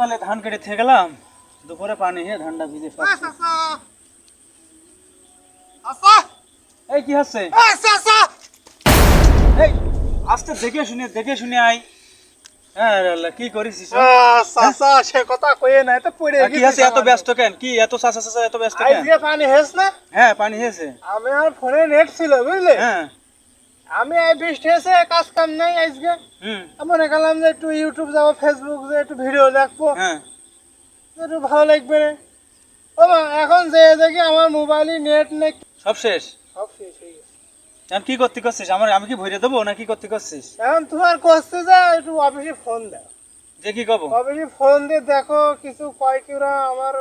সকালে ধান কেটে থেকে গেলাম দুপুরে পানি হয়ে ধানটা ভিজে সব এই কি হচ্ছে? এই আস্তে দেখে শুনে দেখে শুনে আই হ্যাঁ কি করিস সে কথা কয়ে নাই তো পড়ে কি আছে এত ব্যস্ত কেন? কি এত চাচা চাচা এত ব্যস্ত কেন? পানি হেস না? হ্যাঁ পানি হয়েছে। আমি আর ফোনে নেট ছিল বুঝলে? হ্যাঁ। আমি এই বৃষ্টি এসে কাজ কাম নাই আজকে। মনে করলাম যে একটু ইউটিউব যাব ফেসবুক যে একটু ভিডিও দেখব। হ্যাঁ। একটু ভালো লাগবে ও এখন যে দেখি আমার মোবাইলে নেট নেই। সব শেষ? সব শেষ হয়ে গেছে। এখন কি করতে করছিস? আমার আমি কি ভরে দেবো না কি করতে করছিস? এখন তোমার করছে যে একটু অফিসে ফোন দাও যে কি কব অফিসে ফোন দিয়ে দেখো কিছু কয় কিরা আমার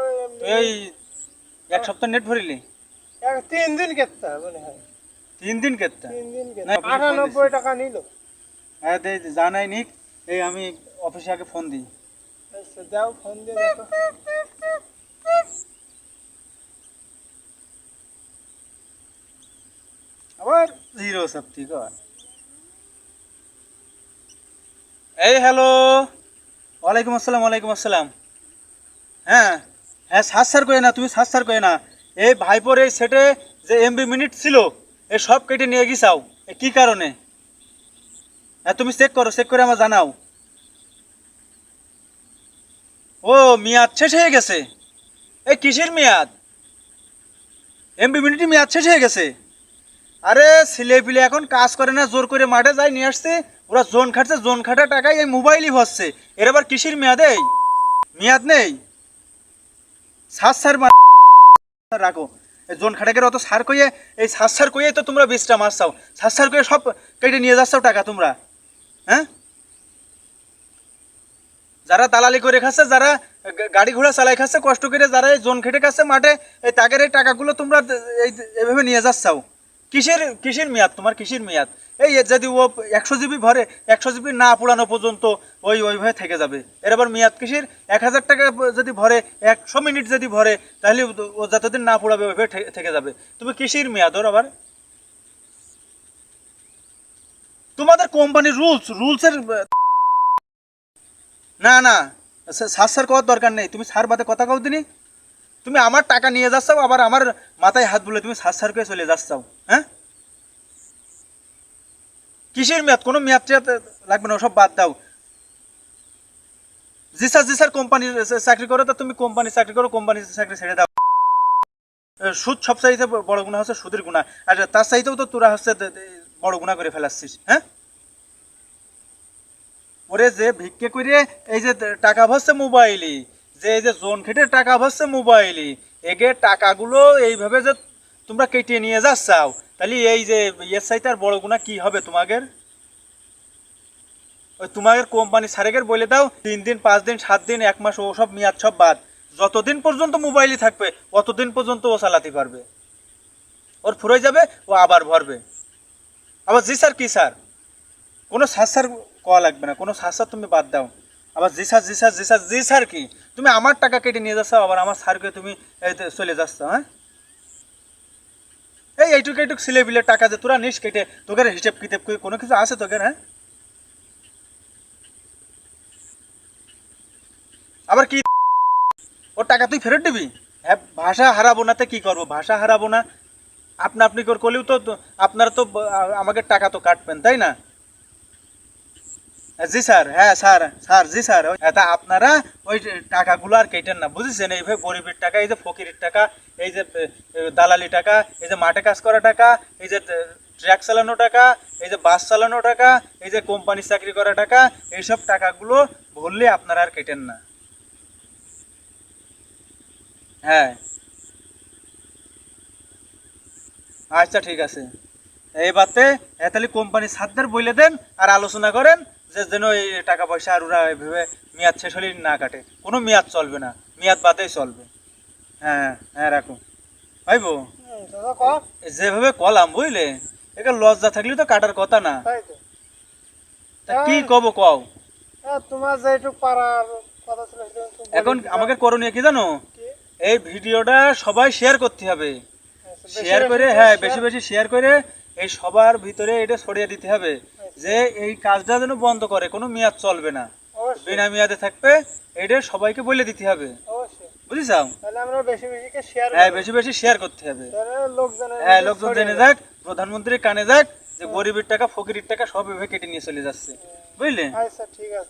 এই এক সপ্তাহ নেট ভরিলি? এক- তিন দিন হবে মনে হয়। তিন দিন কেটে। আটানব্বই টাকা নিল। হ্যাঁ জানাই নিক। এই আমি অফিসে আগে ফোন দিই। আচ্ছা, দাও ফোন দিয়ে আবার? জিরো সপ্তি কর এই হ্যালো। ওয়ালাইকুম আসসালাম ওয়ালাইকুম আসসালাম। হ্যাঁ হ্যাঁ সাত সার কয়ে না তুমি সাত সার কয়ে না। এই ভাইপোর এই সেটে যে এমবি মিনিট ছিল এই সব কেটে নিয়ে গিয়েছাও এ কি কারণে? হ্যাঁ তুমি চেক করো চেক করে আমার জানাও। ও, মেয়াদ শেষ হয়ে গেছে। এই কিসের মেয়াদ? এমবি মিনিটই মেয়াদ শেষ হয়ে গেছে। আরে, ছেলে পিলে এখন কাজ করে না, জোর করে মাঠে যায় নিয়ে আসছে। ওরা জোন খাটছে, জোন খাটা টাকায় এই মোবাইলই হচ্ছে। এর আবার কিসের মেয়াদ মেয়াদ নেই? সার সার রাখো। জোন খাটাকের অত সার কইয়ে, এই সার সার কইয়ে তো তোমরা বেচটা মারছাও সার সার কইয়ে সব কেটে নিয়ে যাচ্ছ টাকা তোমরা। হ্যাঁ? যারা দালালি করে খাচ্ছে, যারা গাড়ি ঘোড়া চালাই খাচ্ছে, কষ্ট করে যারা এই জোন খেটে খাচ্ছে মাঠে, এই তাকের এই টাকাগুলো তোমরা এই এইভাবে নিয়ে যাচ্ছাও কিসের কিসের মেয়াদ তোমার? কিসের মেয়াদ? এই যদি ও একশো জিবি ভরে, একশো জিবি না পুরানো পর্যন্ত ওই ওইভাবে থেকে যাবে। এর আবার মেয়াদ কিসের? এক হাজার টাকা যদি ভরে, একশো মিনিট যদি ভরে, তাহলে ও- যতদিন না পুরাবে ওইভাবে থেকে যাবে। তুমি কিসের মেয়াদ ওর আবার? তোমাদের কোম্পানির রুলস, রুলসের না না সার সার করার দরকার নেই। তুমি সার বাদে কথা কাউ দিনি। তুমি আমার টাকা নিয়ে যাচ্ছ, আবার আমার মাথায় হাত বলে তুমি সার সার করে চলে যাচ্ছাও হ্যাঁ? কিসের মেয়াদ? কোনো মেয়াদ লাগবে না সব বাদ দাও। জি স্যার জি স্যার কোম্পানির চাকরি করো তো, তুমি কোম্পানির চাকরি করো কোম্পানির চাকরি ছেড়ে দাও। সুদ সব চাইতে বড় গুণা হচ্ছে সুদের গুণা আর তার চাইতেও তো তোরা হচ্ছে বড় গুণা করে ফেলাচ্ছিস হ্যাঁ? ওরে যে ভিক্ষে করে এই যে টাকা ভরছে মোবাইলে যে এই যে জোন খেটে টাকা ভরছে মোবাইলে এগে টাকাগুলো এইভাবে যে তোমরা কেটে নিয়ে যাচ্ছাও, তাহলে এই যে ইয়ের সাইতে আর বড় গুণা কি হবে তোমাদের? ওই তোমাদের কোম্পানি সারেগের বলে দাও, তিন দিন, পাঁচ দিন, সাত দিন, এক মাস, ও সব মেয়াদ সব বাদ। যতদিন পর্যন্ত মোবাইলই থাকবে, অতদিন পর্যন্ত ও চালাতে পারবে। ওর ফুরে যাবে, ও আবার ভরবে। আবার জি স্যার, কি স্যার? কোনো সার কওয়া লাগবে না, কোনো সার তুমি বাদ দাও। আবার জি স্যার জি স্যার জি স্যার কি? তুমি আমার টাকা কেটে নিয়ে যাচ্ছ, আবার আমার স্যারকে তুমি চলে যাচ্ছ হ্যাঁ? এই এইটুকু এইটুকু ছেলে বিলে টাকা যে তোরা নিস কেটে তোদের হিসেব কিতাব করে, কোনো কিছু আছে তোদের হ্যাঁ? আবার কি? ওর টাকা তুই ফেরত দিবি? হ্যাঁ ভাষা হারাবো না তো কি করব? ভাষা হারাবো না। আপনা আপনি করে করলেও তো আপনারা তো আমাকে টাকা তো কাটবেন, তাই না? জি স্যার হ্যাঁ স্যার স্যার জি স্যার তা আপনারা ওই টাকাগুলো আর কেটেন না বুঝেছেন? এইভাবে গরিবের টাকা এই যে ফকিরের টাকা এই যে দালালি টাকা এই যে মাঠে কাজ করা টাকা এই যে এ, ট্রাক চালানো টাকা এই যে বাস চালানো টাকা এই যে কোম্পানি চাকরি করা টাকা এইসব টাকাগুলো ভরলে আপনারা আর কেটেন না। হ্যাঁ। আচ্ছা ঠিক আছে। এই বাতে এ তাহলে কোম্পানি সাতদের বলে দেন আর আলোচনা করেন যে যেন এই টাকা পয়সা আর ওরা এভাবে মেয়াদ শেষ হলে না কাটে। কোনো মেয়াদ চলবে না। মেয়াদ বাদেই চলবে। হ্যাঁ হ্যাঁ রাখো। ভাইবো যেভাবে কলাম বুঝলে? একে লজ্জা থাকলে তো কাটার কথা না। কি কব কও? তোমার যেটুক পারার কথা ছিল সেটা একটু বলে। এখন আমাকে করণীয় কি জানো? এই ভিডিওটা সবাই শেয়ার করতে হবে। আচ্ছা, শেয়ার করে হ্যাঁ বেশি বেশি শেয়ার করে এই সবার ভিতরে এটা ছড়িয়ে দিতে হবে। যে এই কাজটা যেন বন্ধ করে কোনো মেয়াদ চলবে না। বিনা মেয়াদে থাকবে এটা সবাইকে বলে দিতে হবে। তাহলে আমরা বেশি বেশি হ্যাঁ বেশি বেশি শেয়ার করতে হবে। হ্যাঁ লোকজন জেনে যাক প্রধানমন্ত্রীর কানে যাক যে গরিবের টাকা ফকিরের টাকা সব এভাবে কেটে নিয়ে চলে যাচ্ছে। বুঝলে? আচ্ছা ঠিক আছে।